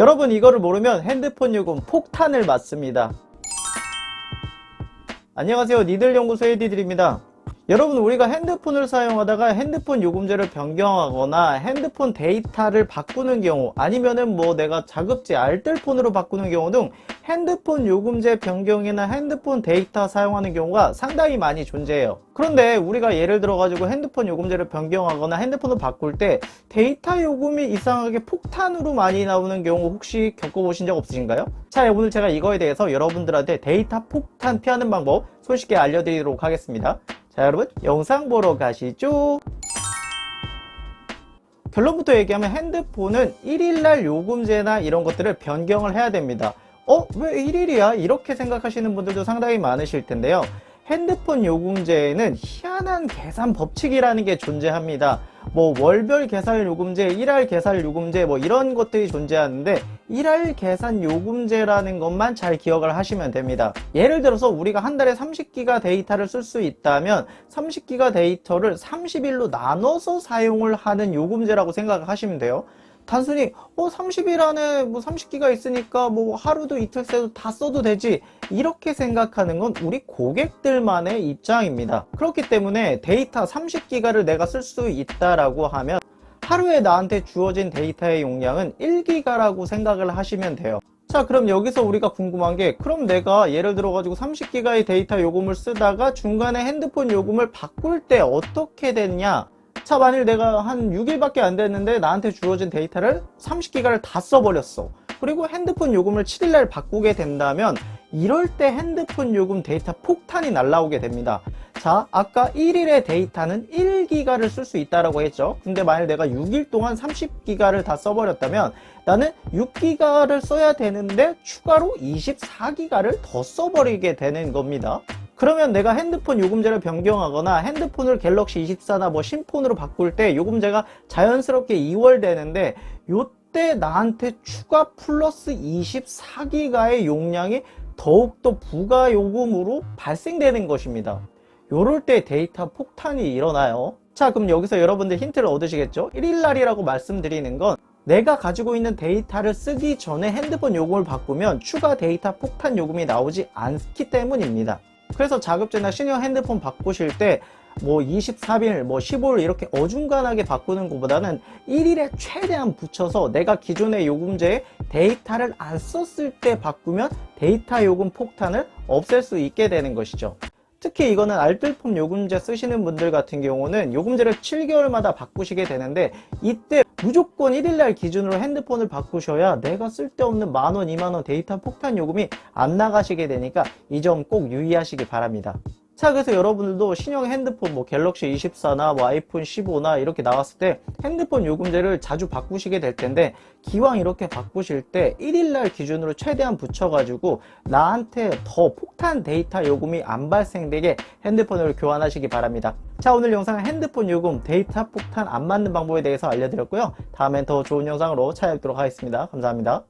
여러분 이거를 모르면 핸드폰 요금 폭탄을 맞습니다. 안녕하세요. 니들 연구소의 디들입니다. 여러분 우리가 핸드폰을 사용하다가 핸드폰 요금제를 변경하거나 핸드폰 데이터를 바꾸는 경우 아니면은 뭐 내가 자급제 알뜰폰으로 바꾸는 경우 등 핸드폰 요금제 변경이나 핸드폰 데이터 사용하는 경우가 상당히 많이 존재해요. 그런데 우리가 예를 들어 가지고 핸드폰 요금제를 변경하거나 핸드폰을 바꿀 때 데이터 요금이 이상하게 폭탄으로 많이 나오는 경우 혹시 겪어보신 적 없으신가요? 자 오늘 제가 이거에 대해서 여러분들한테 데이터 폭탄 피하는 방법 손쉽게 알려드리도록 하겠습니다. 자 여러분 영상 보러 가시죠 결론부터 얘기하면 핸드폰은 1일날 요금제나 이런 것들을 변경을 해야 됩니다 어? 왜 1일이야? 이렇게 생각하시는 분들도 상당히 많으실 텐데요 핸드폰 요금제에는 희한한 계산 법칙이라는 게 존재합니다 뭐 월별 계산 요금제, 일할 계산 요금제 뭐 이런 것들이 존재하는데 일할 계산 요금제라는 것만 잘 기억을 하시면 됩니다. 예를 들어서 우리가 한 달에 30기가 데이터를 쓸 수 있다면 30기가 데이터를 30일로 나눠서 사용을 하는 요금제라고 생각하시면 돼요. 단순히 어 30일 안에 뭐 30기가 있으니까 뭐 하루도 이틀 새도 다 써도 되지 이렇게 생각하는 건 우리 고객들만의 입장입니다. 그렇기 때문에 데이터 30기가를 내가 쓸 수 있다라고 하면 하루에 나한테 주어진 데이터의 용량은 1기가라고 생각을 하시면 돼요. 자 그럼 여기서 우리가 궁금한 게 그럼 내가 예를 들어 가지고 30기가의 데이터 요금을 쓰다가 중간에 핸드폰 요금을 바꿀 때 어떻게 됐냐 자 만일 내가 한 6일밖에 안 됐는데 나한테 주어진 데이터를 30기가를 다 써버렸어 그리고 핸드폰 요금을 7일날 바꾸게 된다면 이럴 때 핸드폰 요금 데이터 폭탄이 날라오게 됩니다. 자 아까 1일의 데이터는 1기가를 쓸 수 있다라고 했죠. 근데 만일 내가 6일 동안 30기가를 다 써버렸다면 나는 6기가를 써야 되는데 추가로 24기가를 더 써버리게 되는 겁니다. 그러면 내가 핸드폰 요금제를 변경하거나 핸드폰을 갤럭시 24나 뭐 신폰으로 바꿀 때 요금제가 자연스럽게 2월 되는데 요때 나한테 추가 플러스 24기가의 용량이 더욱더 부가 요금으로 발생되는 것입니다. 요럴 때 데이터 폭탄이 일어나요. 자, 그럼 여기서 여러분들 힌트를 얻으시겠죠? 1일날이라고 말씀드리는 건 내가 가지고 있는 데이터를 쓰기 전에 핸드폰 요금을 바꾸면 추가 데이터 폭탄 요금이 나오지 않기 때문입니다. 그래서 자급제나 신형 핸드폰 바꾸실 때 뭐 23일, 뭐 15일 이렇게 어중간하게 바꾸는 것보다는 1일에 최대한 붙여서 내가 기존의 요금제에 데이터를 안 썼을 때 바꾸면 데이터 요금 폭탄을 없앨 수 있게 되는 것이죠. 특히 이거는 알뜰폰 요금제 쓰시는 분들 같은 경우는 요금제를 7개월마다 바꾸시게 되는데 이때 무조건 1일날 기준으로 핸드폰을 바꾸셔야 내가 쓸데없는 만원, 2만원 데이터 폭탄 요금이 안 나가시게 되니까 이 점 꼭 유의하시기 바랍니다. 자 그래서 여러분들도 신형 핸드폰 뭐 갤럭시 24나 뭐 아이폰 15나 이렇게 나왔을 때 핸드폰 요금제를 자주 바꾸시게 될 텐데 기왕 이렇게 바꾸실 때 1일날 기준으로 최대한 붙여가지고 나한테 더 폭탄 데이터 요금이 안 발생되게 핸드폰을 교환하시기 바랍니다. 자 오늘 영상은 핸드폰 요금 데이터 폭탄 안 맞는 방법에 대해서 알려드렸고요. 다음엔 더 좋은 영상으로 찾아뵙도록 하겠습니다. 감사합니다.